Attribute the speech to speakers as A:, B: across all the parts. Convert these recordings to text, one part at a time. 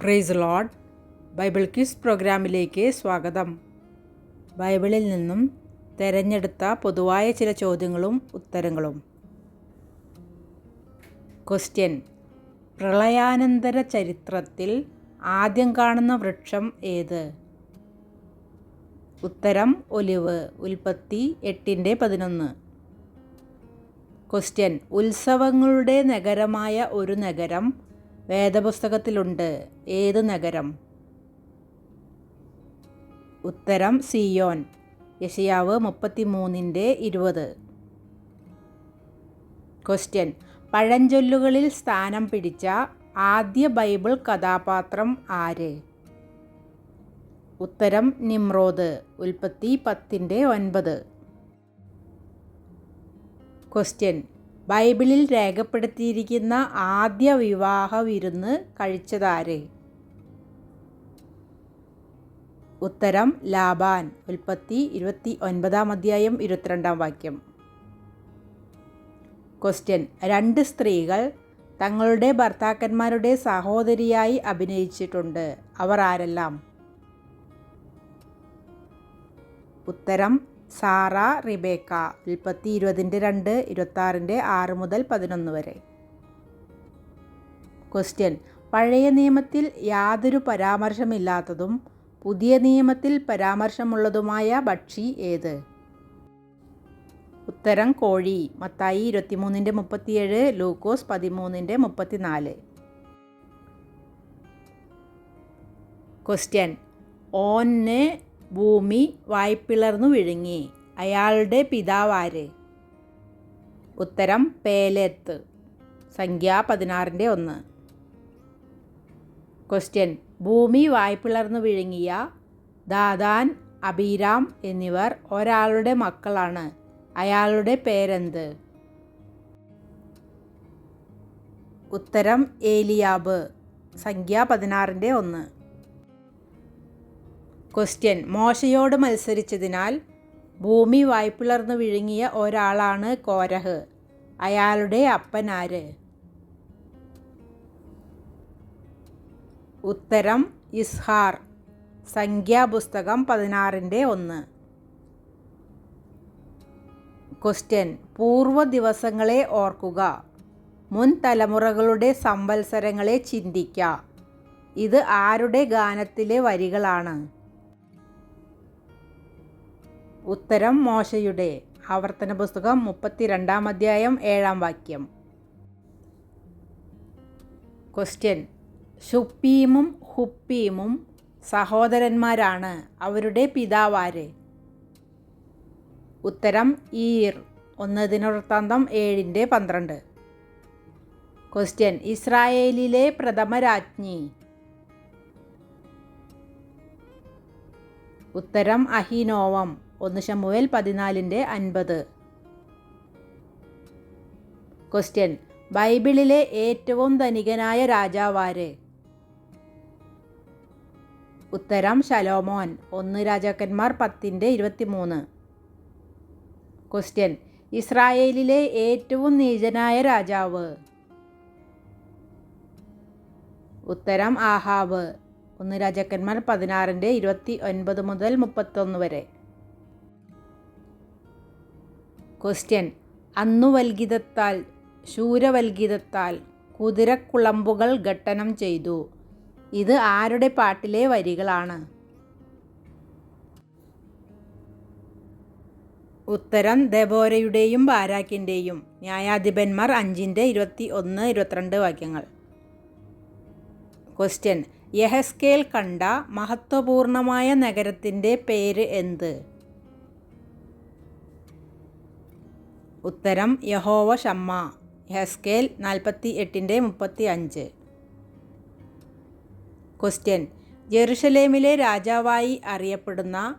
A: Price load Bible quiz പ്രോഗ്രാമിലേക്ക് സ്വാഗതം. ബൈബിളിൽ നിന്നും തിരഞ്ഞെടുത്ത പൊതുവായ ചില ചോദ്യങ്ങളും ഉത്തരങ്ങളും. ക്വസ്റ്റ്യൻ പ്രളയാനന്തര ചരിത്രത്തിൽ ആദ്യം കാണുന്ന വൃക്ഷം ഏത്? ഉത്തരം ഒലിവ് ഉൽപ്പത്തി എട്ടിന്റെ പതിനൊന്ന്. ക്വസ്റ്റ്യൻ ഉത്സവങ്ങളുടെ നഗരമായ ഒരു നഗരം വേദപുസ്തകത്തിലുണ്ട്. ഏത് നഗരം? ഉത്തരം സിയോൻ. യശയാവ് മുപ്പത്തിമൂന്നിന്റെ ഇരുപത്. ക്വസ്റ്റ്യൻ. പഴഞ്ചൊല്ലുകളിൽ സ്ഥാനം പിടിച്ച ആദ്യ ബൈബിൾ കഥാപാത്രം ആര്? ഉത്തരം നിമ്രോദ്. ഉൽപ്പത്തി പത്തിന്റെ ഒൻപത്. ക്വസ്റ്റ്യൻ. ബൈബിളിൽ രേഖപ്പെടുത്തിയിരിക്കുന്ന ആദ്യ വിവാഹ വിരുന്ന് കഴിച്ചതാര്? ഉത്തരം ലാബാൻ. ഉൽപ്പത്തി ഇരുപത്തി ഒൻപതാം അധ്യായം ഇരുപത്തിരണ്ടാം വാക്യം. ക്വസ്റ്റ്യൻ. രണ്ട് സ്ത്രീകൾ തങ്ങളുടെ ഭർത്താക്കന്മാരുടെ സഹോദരിയായി അഭിനയിച്ചിട്ടുണ്ട്. അവർ ആരെല്ലാം? ഉത്തരം സാറ റിബേക്ക. ഉൽപ്പത്തി ഇരുപതിന്റെ രണ്ട് ഇരുപത്താറിന്റെ ആറ് മുതൽ പതിനൊന്ന് വരെ. ക്വസ്റ്റ്യൻ. പഴയ നിയമത്തിൽ യാതൊരു പരാമർശമില്ലാത്തതും പുതിയ നിയമത്തിൽ പരാമർശമുള്ളതുമായ ഭക്ഷി ഏത്? ഉത്തരം കോഴി. മത്തായി ഇരുപത്തിമൂന്നിന്റെ മുപ്പത്തിയേഴ് ലൂക്കോസ് പതിമൂന്നിന്റെ മുപ്പത്തിനാല്. ക്വസ്റ്റ്യൻ. ഓന് ഭൂമി വായ്പിളർന്നു വിഴുങ്ങി. അയാളുടെ പിതാവാര്? ഉത്തരം പേലെത്ത്. സംഖ്യ പതിനാറിന്റെ ഒന്ന്. ക്വസ്റ്റ്യൻ ഭൂമി വായ്പിളർന്നു വിഴുങ്ങിയ ദാദാൻ അബീരാം എന്നിവർ ഒരാളുടെ മക്കളാണ്. അയാളുടെ പേരെന്ത്? ഉത്തരം ഏലിയാബ്. സംഖ്യ പതിനാറിന്റെ ഒന്ന്. ക്വസ്റ്റ്യൻ. മോശയോട് മത്സരിച്ചതിനാൽ ഭൂമി വായ്പിളർന്നു വിഴുങ്ങിയ ഒരാളാണ് കോരഹ്. അയാളുടെ അപ്പനാര് ഉത്തരം ഇസ്ഹാർ. സംഖ്യാപുസ്തകം പതിനാറിന്റെ ഒന്ന്. ക്വസ്റ്റ്യൻ. പൂർവ ദിവസങ്ങളെ ഓർക്കുക. മുൻ തലമുറകളുടെ സംവത്സരങ്ങളെ ചിന്തിക്കുക ഇത് ആരുടെ ഗാനത്തിലെ വരികളാണ്? ഉത്തരം മോശയുടെ. ആവർത്തന പുസ്തകം മുപ്പത്തിരണ്ടാം അധ്യായം ഏഴാം വാക്യം. ക്വസ്റ്റ്യൻ ഷുപ്പീമും ഹുപ്പീമും സഹോദരന്മാരാണ്. അവരുടെ പിതാവാര്? ഉത്തരം ഈർ. ഒന്ന് ദിനവൃത്താന്തം ഏഴിന്റെ പന്ത്രണ്ട്. ക്വസ്റ്റ്യൻ ഇസ്രായേലിലെ പ്രഥമ രാജ്ഞി ഉത്തരം അഹിനോവം. ഒന്ന് ശമുവേൽ പതിനാലിന്റെ അൻപത്. ക്വസ്റ്റ്യൻ ബൈബിളിലെ ഏറ്റവും ധനികനായ രാജാവാര്? ഉത്തരം ശലോമോൻ. ഒന്ന് രാജാക്കന്മാർ പത്തിന്റെ ഇരുപത്തിമൂന്ന്. ക്വസ്റ്റ്യൻ ഇസ്രായേലിലെ ഏറ്റവും നീചനായ രാജാവ്? ഉത്തരം ആഹാവ് ഒന്ന് രാജാക്കന്മാർ പതിനാറിന്റെ ഇരുപത്തി ഒൻപത് മുതൽ മുപ്പത്തൊന്ന് വരെ. ക്വസ്റ്റ്യൻ അന്നുവൽഗിതത്താൽ ശൂരവൽഗിതത്താൽ കുതിരക്കുളമ്പുകൾ ഘട്ടനം ചെയ്തു. ഇത് ആരുടെ പാട്ടിലെ വരികളാണ്? ഉത്തരം ദബോരയുടെയും ബാരാക്കിന്റെയും ന്യായാധിപന്മാർ അഞ്ചിന്റെ ഇരുപത്തി ഒന്ന് ഇരുപത്തിരണ്ട് വാക്യങ്ങൾ. ക്വസ്റ്റ്യൻ യഹസ്കേൽ കണ്ട മഹത്വപൂർണമായ നഗരത്തിന്റെ പേര് എന്ത്? ഉത്തരം യഹോവ ഷമ്മ. ഹെസ്കേൽ നാൽപ്പത്തി എട്ടിന്റെ മുപ്പത്തി അഞ്ച് ക്വസ്റ്റ്യൻ. ജെറുഷലേമിലെ രാജാവായി അറിയപ്പെടുന്ന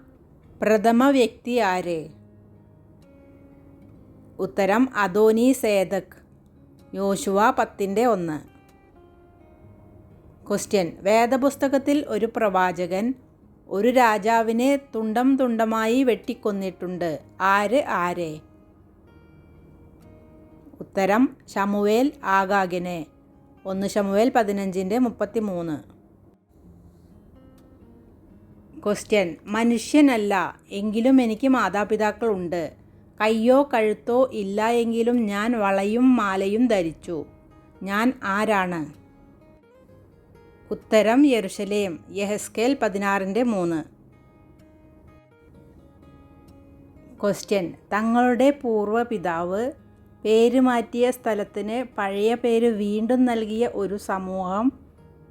A: പ്രഥമ വ്യക്തി ആര്? ഉത്തരം അദോനി സേദക് യോശുവ പത്തിന്റെ ഒന്ന്. ക്വസ്റ്റ്യൻ. വേദപുസ്തകത്തിൽ ഒരു പ്രവാചകൻ ഒരു രാജാവിനെ തുണ്ടം തുണ്ടമായി വെട്ടിക്കൊന്നിട്ടുണ്ട്. ആര്? ആരെ? ഉത്തരം ശമുവേൽ ആഗാഗിനെ. ഒന്ന് ശമുവേൽ പതിനഞ്ചിന്റെ മുപ്പത്തി മൂന്ന് ക്വസ്റ്റ്യൻ മനുഷ്യനല്ല എങ്കിലും എനിക്ക് മാതാപിതാക്കളുണ്ട്. കയ്യോ കഴുത്തോ ഇല്ല എങ്കിലും ഞാൻ വളയും മാലയും ധരിച്ചു. ഞാൻ ആരാണ്? ഉത്തരം യെരുഷലേം യഹസ്കേൽ പതിനാറിന്റെ മൂന്ന്. ക്വസ്റ്റ്യൻ തങ്ങളുടെ പൂർവ പിതാവ് പേര് മാറ്റിയ സ്ഥലത്തിന് പഴയ പേര് വീണ്ടും നൽകിയ ഒരു സമൂഹം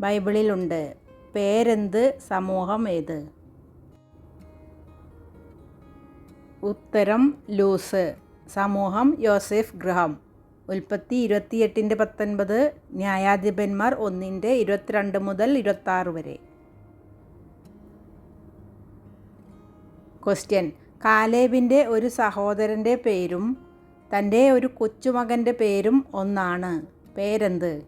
A: ബൈബിളിലുണ്ട്. പേരെന്ത്? സമൂഹം ഏത്? ഉത്തരം ലൂസ്. സമൂഹം യോസെഫ് ഗ്രഹം. ഉൽപ്പത്തി ഇരുപത്തിയെട്ടിന്റെ പത്തൊൻപത് ന്യായാധിപന്മാർ ഒന്നിന്റെ ഇരുപത്തിരണ്ട് മുതൽ ഇരുപത്താറ് വരെ. ക്വസ്റ്റ്യൻ കാലേബിന്റെ ഒരു സഹോദരന്റെ പേരും തന്റെ ഒരു കൊച്ചുമകന്റെ പേരും ഒന്നാണ്. പേരെന്ത്?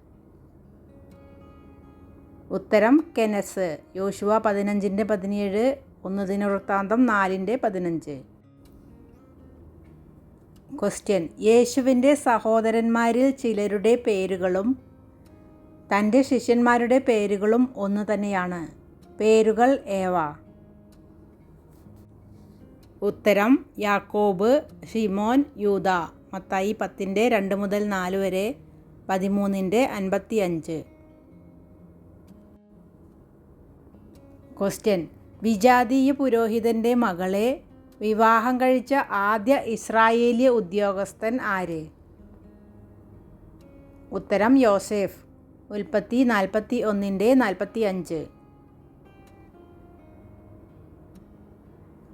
A: ഉത്തരം കെനസ്. യോശുവ പതിനഞ്ചിന്റെ പതിനേഴ് ഒന്ന് ദിനവൃത്താന്തം നാലിന്റെ പതിനഞ്ച്. ക്വസ്റ്റ്യൻ യേശുവിന്റെ സഹോദരന്മാരിൽ ചിലരുടെ പേരുകളും തന്റെ ശിഷ്യന്മാരുടെ പേരുകളും ഒന്ന് തന്നെയാണ്. പേരുകൾ ഏവ? ഉത്തരം യാക്കോബ് ഷിമോൻ യൂത മത്തായി പത്തിന്റെ രണ്ട് മുതൽ നാല് വരെ പതിമൂന്നിന്റെ അൻപത്തി അഞ്ച് ക്വസ്റ്റ്യൻ വിജാതീയ പുരോഹിതന്റെ മകളെ വിവാഹം കഴിച്ച ആദ്യ ഇസ്രായേലിയ ഉദ്യോഗസ്ഥൻ ആര്? ഉത്തരം യോസേഫ്. ഉൽപ്പത്തി നാൽപ്പത്തി ഒന്നിന്റെ നാൽപ്പത്തി അഞ്ച്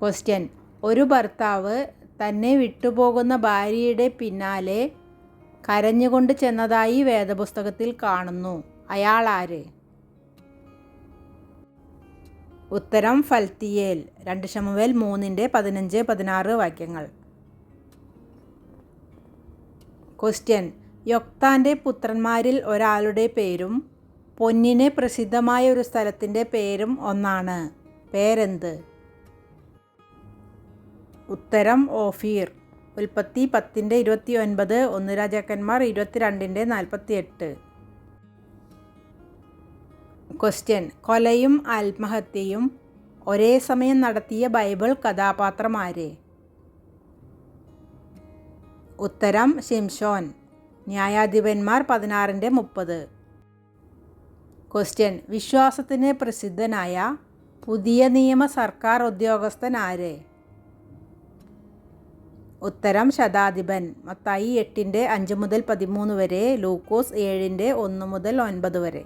A: ക്വസ്റ്റ്യൻ ഒരു ഭർത്താവ് തന്നെ വിട്ടുപോകുന്ന ഭാര്യയുടെ പിന്നാലെ കരഞ്ഞുകൊണ്ട് ചെന്നതായി വേദപുസ്തകത്തിൽ കാണുന്നു. അയാൾ ആര്? ഉത്തരം ഫൽത്തിയേൽ. രണ്ട് ശമുവേൽ മൂന്നിന്റെ പതിനഞ്ച് പതിനാറ് വാക്യങ്ങൾ. ക്വസ്റ്റ്യൻ. യൊക്താന്റെ പുത്രന്മാരിൽ ഒരാളുടെ പേരും പൊന്നിന് പ്രസിദ്ധമായ ഒരു സ്ഥലത്തിന്റെ പേരും ഒന്നാണ്. പേരെന്ത്? ഉത്തരം ഓഫീർ. ഉൽപ്പത്തി പത്തിന്റെ ഇരുപത്തി ഒൻപത് ഒന്ന് രാജാക്കന്മാർ ഇരുപത്തിരണ്ടിന്റെ നാൽപ്പത്തി എട്ട് ക്വസ്റ്റ്യൻ കൊലയും ആത്മഹത്യയും ഒരേ സമയം നടത്തിയ ബൈബിൾ കഥാപാത്രമാര്? ഉത്തരം ഷിംഷോൻ ന്യായാധിപന്മാർ പതിനാറിന്റെ മുപ്പത്. ക്വസ്റ്റ്യൻ വിശ്വാസത്തിന് പ്രസിദ്ധനായ പുതിയ നിയമ സർക്കാർ ഉദ്യോഗസ്ഥൻ ആര്? ഉത്തരം ശതാധിപൻ. മത്തായി എട്ടിന്റെ അഞ്ച് മുതൽ പതിമൂന്ന് വരെ ലൂക്കോസ് ഏഴിന്റെ ഒന്ന് മുതൽ ഒൻപത് വരെ.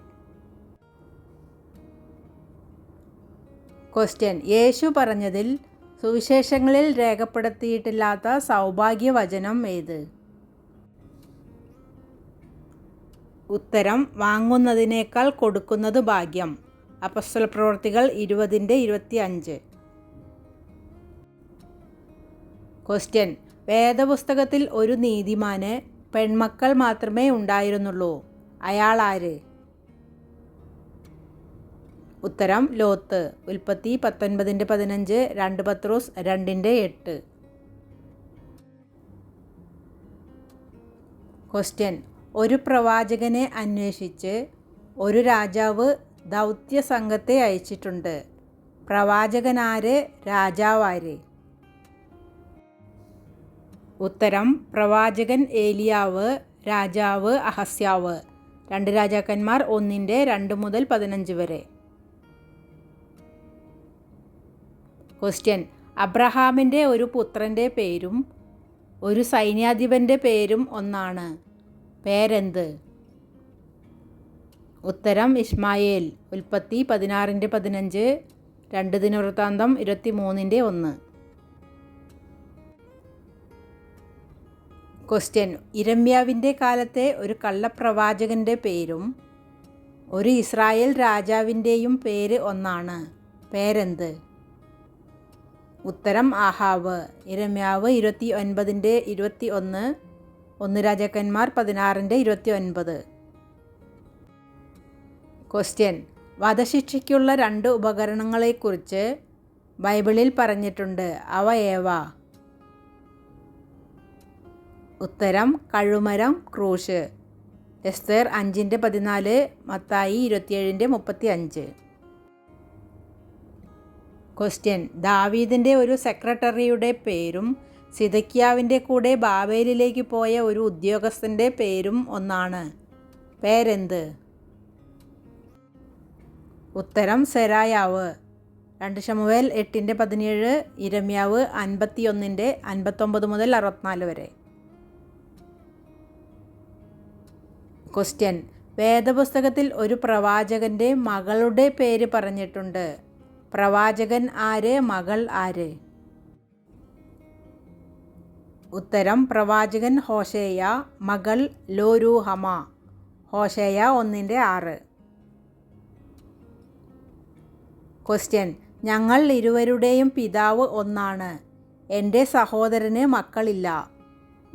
A: ക്വസ്റ്റ്യൻ യേശു പറഞ്ഞതിൽ സുവിശേഷങ്ങളിൽ രേഖപ്പെടുത്തിയിട്ടില്ലാത്ത സൗഭാഗ്യവചനം ഏത്? ഉത്തരം വാങ്ങുന്നതിനേക്കാൾ കൊടുക്കുന്നത് ഭാഗ്യം. അപസ്വല പ്രവർത്തികൾ ഇരുപതിന്റെ ഇരുപത്തി അഞ്ച് ക്വസ്റ്റ്യൻ വേദപുസ്തകത്തിൽ ഒരു നീതിമാന് പെൺമക്കൾ മാത്രമേ ഉണ്ടായിരുന്നുള്ളൂ. അയാൾ ആര്? ഉത്തരം ലോത്ത്. ഉൽപ്പത്തി പത്തൊൻപതിന്റെ പതിനഞ്ച് രണ്ട് പത്രോസ് രണ്ടിന്റെ എട്ട്. ക്വസ്റ്റ്യൻ. ഒരു പ്രവാചകനെ അന്വേഷിച്ച് ഒരു രാജാവ് ദൗത്യ സംഘത്തെ അയച്ചിട്ടുണ്ട്. പ്രവാചകനാര്? രാജാവാര്? ഉത്തരം പ്രവാചകൻ ഏലിയാവ് രാജാവ് അഹസ്യാവ്. രണ്ട് രാജാക്കന്മാർ ഒന്നിന്റെ രണ്ട് മുതൽ പതിനഞ്ച് വരെ. ക്വസ്റ്റ്യൻ അബ്രഹാമിന്റെ ഒരു പുത്രന്റെ പേരും ഒരു സൈന്യാധിപന്റെ പേരും ഒന്നാണ്. പേരെന്ത്? ഉത്തരം ഇസ്മായേൽ. ഉൽപ്പത്തി പതിനാറിന്റെ പതിനഞ്ച് രണ്ട് ദിനവൃത്താന്തം ഇരുപത്തി മൂന്നിന്റെ ഒന്ന്. ക്വസ്റ്റ്യൻ. ഇരമ്യാവിന്റെ കാലത്തെ ഒരു കള്ളപ്രവാചകന്റെ പേരും ഒരു ഇസ്രായേൽ രാജാവിന്റെയും പേര് ഒന്നാണ്. പേരെന്ത്? ഉത്തരം ആഹാവ്. ഇരമ്യാവ് ഇരുപത്തി ഒൻപതിന്റെ ഇരുപത്തി ഒന്ന് ഒന്ന് രാജാക്കന്മാർ പതിനാറിന്റെ ഇരുപത്തി ഒൻപത് ക്വസ്റ്റ്യൻ. വധശിക്ഷയ്ക്കുള്ള രണ്ട് ഉപകരണങ്ങളെക്കുറിച്ച് ബൈബിളിൽ പറഞ്ഞിട്ടുണ്ട്. അവ ഏവ? ഉത്തരം കഴുമരം ക്രൂശ്. എസ്തർ അഞ്ചിന്റെ പതിനാല് മത്തായി ഇരുപത്തിയേഴിന്റെ മുപ്പത്തി അഞ്ച് ക്വസ്റ്റ്യൻ. ദാവീദിന്റെ ഒരു സെക്രട്ടറിയുടെ പേരും സിതക്കിയാവിന്റെ കൂടെ ബാബേലിലേക്ക് പോയ ഒരു ഉദ്യോഗസ്ഥന്റെ പേരും ഒന്നാണ്. പേരെന്ത്? ഉത്തരം സെരായാവ്. രണ്ട് ശമുവേൽ എട്ടിന്റെ പതിനേഴ് ഇരമ്യാവ് അൻപത്തിയൊന്നിന്റെ അൻപത്തൊമ്പത് മുതൽ അറുപത്തിനാല് വരെ. ക്വസ്റ്റ്യൻ. വേദപുസ്തകത്തിൽ ഒരു പ്രവാചകന്റെ മകളുടെ പേര് പറഞ്ഞിട്ടുണ്ട്. പ്രവാചകൻ ആര്? മകൾ ആര്? ഉത്തരം പ്രവാചകൻ ഹോഷേയ മകൾ ലോരൂഹമ. ഹോഷേയ ഒന്നിന്റെ ആറ്. ക്വസ്റ്റ്യൻ. ഞങ്ങൾ ഇരുവരുടെയും പിതാവ് ഒന്നാണ്. എന്റെ സഹോദരന് മക്കളില്ല.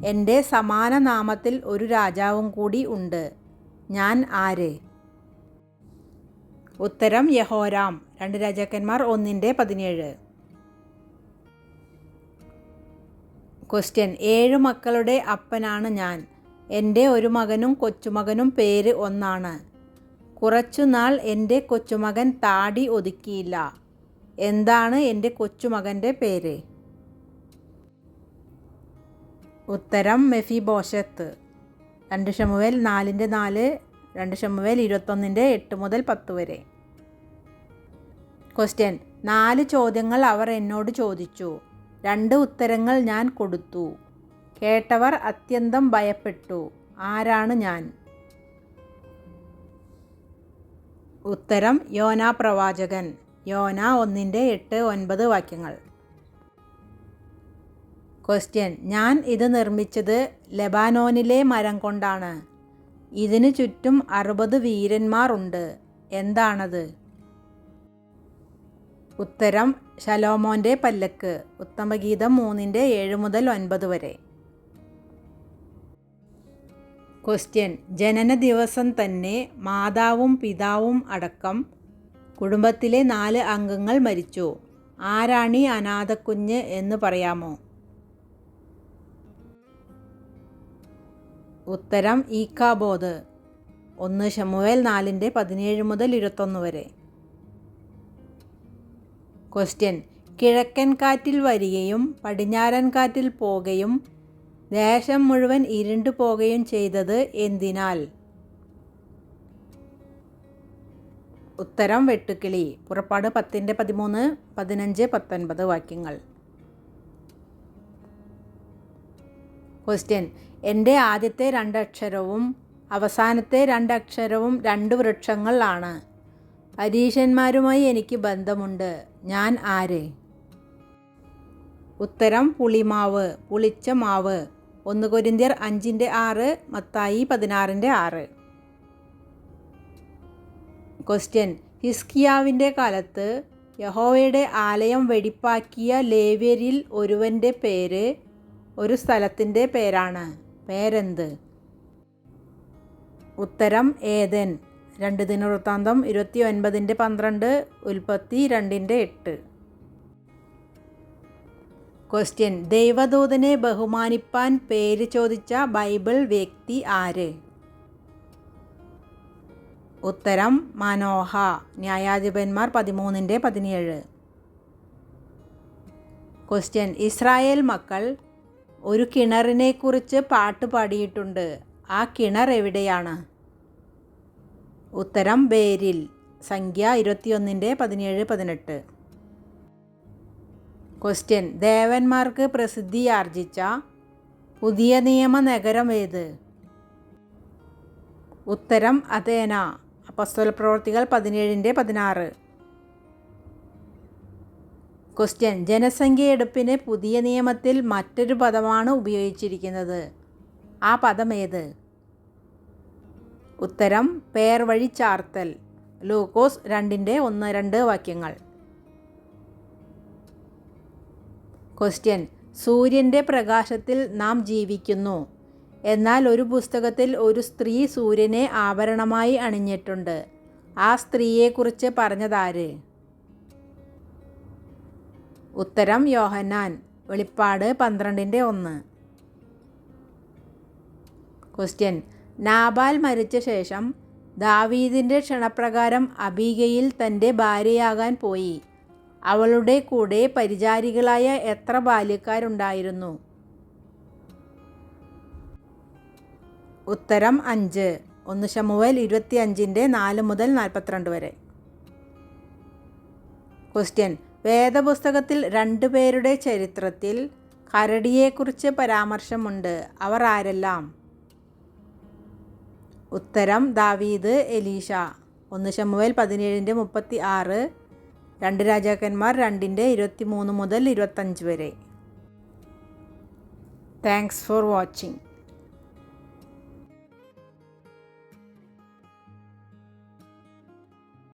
A: എന്റെ സമാന നാമത്തിൽ ഒരു രാജാവും കൂടി ഉണ്ട്. ഞാൻ ആര്? ഉത്തരം യഹോരാം. രണ്ട് രാജാക്കന്മാർ ഒന്നിന്റെ പതിനേഴ്. ക്വസ്റ്റ്യൻ ഏഴ് മക്കളുടെ അപ്പനാണ് ഞാൻ. എന്റെ ഒരു മകനും കൊച്ചുമകനും പേര് ഒന്നാണ്. കുറച്ചുനാൾ എന്റെ കൊച്ചുമകൻ താടി ഒതുക്കിയില്ല. എന്താണ് എന്റെ കൊച്ചുമകന്റെ പേര്? ഉത്തരം മെഫിബോഷത്ത്. രണ്ട് ഷമുവേൽ നാലിന്റെ നാല് രണ്ട് ഷമുവേൽ ഇരുപത്തൊന്നിന്റെ എട്ട് മുതൽ പത്ത് വരെ. ക്വസ്റ്റ്യൻ നാല് ചോദ്യങ്ങൾ അവർ എന്നോട് ചോദിച്ചു. രണ്ട് ഉത്തരങ്ങൾ ഞാൻ കൊടുത്തു. കേട്ടവർ അത്യന്തം ഭയപ്പെട്ടു. ആരാണ് ഞാൻ? ഉത്തരം യോന പ്രവാചകൻ. യോന ഒന്നിന്റെ എട്ട് ഒൻപത് വാക്യങ്ങൾ. ക്വസ്റ്റ്യൻ ഞാൻ ഇത് നിർമ്മിച്ചത് ലെബാനോനിലെ മരം കൊണ്ടാണ്. ഇതിനു ചുറ്റും അറുപത് വീരന്മാർ ഉണ്ട് എന്താണത്? ഉത്തരം ശലോമോന്റെ പല്ലക്ക്. ഉത്തമഗീതം മൂന്നിന്റെ ഏഴ് മുതൽ ഒൻപത് വരെ. ക്വസ്റ്റ്യൻ ജനന ദിവസം തന്നെ മാതാവും പിതാവും അടക്കം കുടുംബത്തിലെ നാല് അംഗങ്ങൾ മരിച്ചു. ആരാണി അനാഥക്കുഞ്ഞ് എന്ന് പറയാമോ? ഉത്തരം ഈക്കാബോധ് ഒന്ന് ഷമുവേൽ നാലിന്റെ പതിനേഴ് മുതൽ ഇരുപത്തൊന്ന് വരെ. ക്വസ്റ്റ്യൻ കിഴക്കൻ കാറ്റിൽ വരികയും പടിഞ്ഞാറൻ കാറ്റിൽ പോകുകയും ദേശം മുഴുവൻ ഇരുണ്ടു പോകുകയും ചെയ്തത് എന്തിനാൽ? ഉത്തരം വെട്ടുക്കിളി. പുറപ്പാട് പത്തിന്റെ പതിമൂന്ന് പതിനഞ്ച് പത്തൊൻപത് വാക്യങ്ങൾ. ക്വസ്റ്റ്യൻ എന്റെ ആദ്യത്തെ രണ്ടക്ഷരവും അവസാനത്തെ രണ്ടക്ഷരവും രണ്ട് വൃക്ഷങ്ങളാണ്. പരീക്ഷന്മാരുമായി എനിക്ക് ബന്ധമുണ്ട്. ഞാൻ ആര്? ഉത്തരം പുളിമാവ്. പുളിച്ച മാവ്. ഒന്ന് കൊരിന്തിയർ അഞ്ചിന്റെ ആറ് മത്തായി പതിനാറിന്റെ ആറ്. ക്വസ്റ്റ്യൻ ഹിസ്കിയാവിന്റെ കാലത്ത് യഹോവയുടെ ആലയം വെടിപ്പാക്കിയ ലേവ്യരിൽ ഒരുവന്റെ പേര് ഒരു സ്ഥലത്തിന്റെ പേരാണ്. പേരെന്ത്? ഉത്തരം ഏതൻ. രണ്ട് ദിനവൃത്താന്തം ഇരുപത്തി ഒൻപതിന്റെ പന്ത്രണ്ട് ഉൽപ്പത്തി രണ്ടിന്റെ എട്ട്. ക്വസ്റ്റ്യൻ. ദൈവദൂതനെ ബഹുമാനിപ്പാൻ പേര് ചോദിച്ച ബൈബിൾ വ്യക്തി ആര്? ഉത്തരം മനോഹ. ന്യായാധിപന്മാർ പതിമൂന്നിന്റെ പതിനേഴ്. ക്വസ്റ്റ്യൻ. ഇസ്രായേൽ മക്കൾ ഒരു കിണറിനെക്കുറിച്ച് പാട്ട് പാടിയിട്ടുണ്ട്. ആ കിണർ എവിടെയാണ്? ഉത്തരം ബേരിൽ. സംഖ്യ ഇരുപത്തിയൊന്നിന്റെ പതിനേഴ് പതിനെട്ട്. ക്വസ്റ്റ്യൻ ദേവന്മാർക്ക് പ്രസിദ്ധി ആർജിച്ച പുതിയ നിയമ നഗരം ഏത്? ഉത്തരം അതേന അപ്പസ്തല പ്രവർത്തികൾ പതിനേഴിന്റെ പതിനാറ്. ക്വസ്റ്റ്യൻ ജനസംഖ്യയെടുപ്പിന് പുതിയ നിയമത്തിൽ മറ്റൊരു പദമാണ് ഉപയോഗിച്ചിരിക്കുന്നത്. ആ പദം ഏത്? ഉത്തരം പേർ വഴി ചാർത്തൽ. ലൂക്കോസ് രണ്ടിന്റെ ഒന്ന് രണ്ട് വാക്യങ്ങൾ. ക്വസ്റ്റ്യൻ സൂര്യന്റെ പ്രകാശത്തിൽ നാം ജീവിക്കുന്നു. എന്നാൽ ഒരു പുസ്തകത്തിൽ ഒരു സ്ത്രീ സൂര്യനെ ആഭരണമായി അണിഞ്ഞിട്ടുണ്ട്. ആ സ്ത്രീയെക്കുറിച്ച് പറഞ്ഞതാര്? ഉത്തരം യോഹന്നാൻ വെളിപ്പാട് പന്ത്രണ്ടിന്റെ ഒന്ന്. ക്വസ്റ്റ്യൻ. നാബാൽ മരിച്ച ശേഷം ദാവീദിന്റെ ക്ഷണപ്രകാരം അബീഗയിൽ തന്റെ ഭാര്യയാകാൻ പോയി. അവളുടെ കൂടെ പരിചാരികളായ എത്ര ബാല്യക്കാരുണ്ടായിരുന്നു? ഉത്തരം അഞ്ച്. ഒന്ന് ശമുവൽ ഇരുപത്തി അഞ്ചിന്റെ നാല് മുതൽ നാൽപ്പത്തിരണ്ട് വരെ. ക്വസ്റ്റ്യൻ. വേദപുസ്തകത്തിൽ രണ്ടുപേരുടെ ചരിത്രത്തിൽ കരടിയെക്കുറിച്ച് പരാമർശമുണ്ട്. അവർ ആരെല്ലാം? ഉത്തരം ദാവീദ് എലീഷ ഒന്ന് ശമുവേൽ പതിനേഴിന്റെ മുപ്പത്തി ആറ് രണ്ട് രാജാക്കന്മാർ രണ്ടിന്റെ ഇരുപത്തി മൂന്ന് മുതൽ ഇരുപത്തഞ്ച് വരെ. Thanks for watching